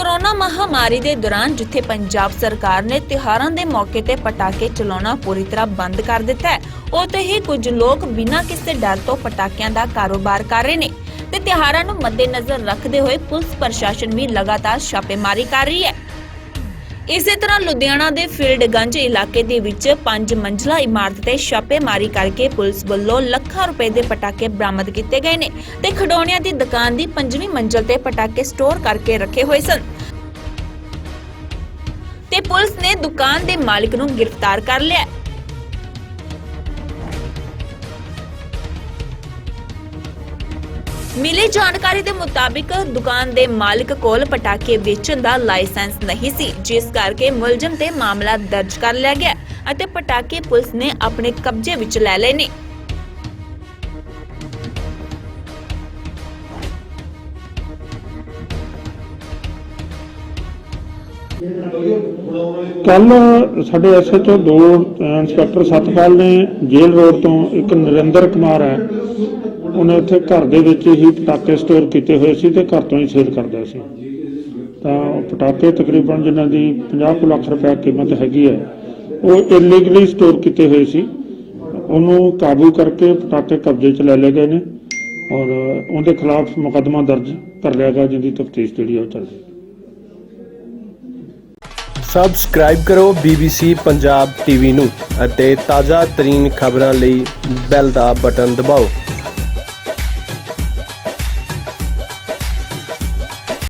Corona ਮਹਾਮਾਰੀ ਦੇ ਦੌਰਾਨ ਜਿੱਥੇ ਪੰਜਾਬ ਸਰਕਾਰ ਨੇ ਤਿਉਹਾਰਾਂ ਦੇ ਮੌਕੇ ਤੇ ਪਟਾਕੇ ਚਲਾਉਣਾ ਪੂਰੀ ਤਰ੍ਹਾਂ ਬੰਦ ਕਰ ਦਿੱਤਾ ਹੈ, ਉੱਥੇ ਹੀ ਕੁਝ ਲੋਕ ਬਿਨਾਂ ਕਿਸੇ ਡਰ ਤੋਂ ਪਟਾਕਿਆਂ ਦਾ ਕਾਰੋਬਾਰ ਕਰ ਰਹੇ ਨੇ। ਤੇ ਤਿਉਹਾਰਾਂ ਨੂੰ ਮੱਦੇਨਜ਼ਰ ਰੱਖਦੇ ਹੋਏ ਪੁਲਿਸ ਪ੍ਰਸ਼ਾਸਨ ਵੀ ਲਗਾਤਾਰ ਛਾਪੇਮਾਰੀ ਕਰ ਰਹੀ ਹੈ। ਇਸੇ ਤਰ੍ਹਾਂ ਲੁਧਿਆਣਾ ਦੇ ਫੀਲਡਗੰਜ ਇਲਾਕੇ ਦੇ ਵਿੱਚ ਪੰਜ ਮੰਜ਼ਲਾ ਇਮਾਰਤ ਤੇ ਛਾਪੇਮਾਰੀ ਕਰਕੇ ਪੁਲਿਸ ਵੱਲੋਂ ਲੱਖਾਂ ਰੁਪਏ ਦੇ ਪਟਾਕੇ ਬਰਾਮਦ ਕੀਤੇ ਗਏ ਨੇ ਤੇ ਖਡੌਣਿਆਂ ਦੀ ਦੁਕਾਨ ਦੀ ਪੰਜਵੀਂ ਮੰਜ਼ਲ ਤੇ ਪਟਾਕੇ ਸਟੋਰ ਕਰਕੇ ਰੱਖੇ ਹੋਏ ਸਨ। ਤੇ ਪੁਲਿਸ ਨੇ ਦੁਕਾਨ ਦੇ ਮਾਲਕ ਨੂੰ ਗ੍ਰਿਫਤਾਰ ਕਰ ਲਿਆ। ਮਿਲੀ ਜਾਣਕਾਰੀ ਦੇ ਮੁਤਾਬਿਕ ਦੁਕਾਨ ਦੇ ਮਾਲਕ ਕੋਲ ਪਟਾਕੇ ਵੇਚਣ ਦਾ ਲਾਇਸੈਂਸ ਨਹੀਂ ਸੀ, ਜਿਸ ਕਰਕੇ ਮੁਲਜ਼ਮ ਤੇ ਮਾਮਲਾ ਦਰਜ ਕਰ ਲਿਆ ਗਿਆ ਅਤੇ ਪਟਾਕੇ ਪੁਲਿਸ ਨੇ ਆਪਣੇ ਕਬਜ਼ੇ ਵਿੱਚ ਲੈ ਲਏ ਨੇ। ਕੱਲ ਸਾਡੇ ਐਸਐਚਓ ਦੋ ਇੰਸਪੈਕਟਰ ਸਤਪਾਲ ਨੇ ਜੇਲ੍ਹ ਰੋਡ ਤੋਂ ਇੱਕ ਨਰਿੰਦਰ ਕੁਮਾਰ ਹੈ। ਉਹਨੇ ਉੱਥੇ ਘਰ ਦੇ ਵਿੱਚ ਹੀ ਪਟਾਕੇ ਸਟੋਰ ਕੀਤੇ ਹੋਏ ਸੀ ਤੇ ਘਰ ਤੋਂ ਹੀ ਸੇਲ ਕਰਦਾ ਸੀ। ਤਾਂ ਪਟਾਕੇ ਤਕਰੀਬਨ ਜਿਨ੍ਹਾਂ ਦੀ 50 ਕੁ ਲੱਖ ਰੁਪਏ ਕੀਮਤ ਹੈਗੀ ਹੈ, ਉਹ ਇਲੀਗਲੀ ਸਟੋਰ ਕੀਤੇ ਹੋਏ ਸੀ। ਉਹਨੂੰ ਕਾਬੂ ਕਰਕੇ ਪਟਾਕੇ ਕਬਜ਼ੇ 'ਚ ਲੈ ਲਏ ਗਏ ਨੇ ਔਰ ਉਹਦੇ ਖਿਲਾਫ ਮੁਕੱਦਮਾ ਦਰਜ ਕਰ ਲਿਆ ਗਿਆ, ਜਿਹਦੀ ਤਫਤੀਸ਼ ਜਿਹੜੀ ਹੈ ਉਹ ਚੱਲ ਰਹੀ ਹੈ। ਸਬਸਕ੍ਰਾਈਬ ਕਰੋ BBC ਪੰਜਾਬ ਟੀਵੀ ਨੂੰ ਅਤੇ ਤਾਜ਼ਾ ਤਰੀਨ ਖਬਰਾਂ ਲਈ ਬੈਲ ਦਾ ਬਟਨ ਦਬਾਓ।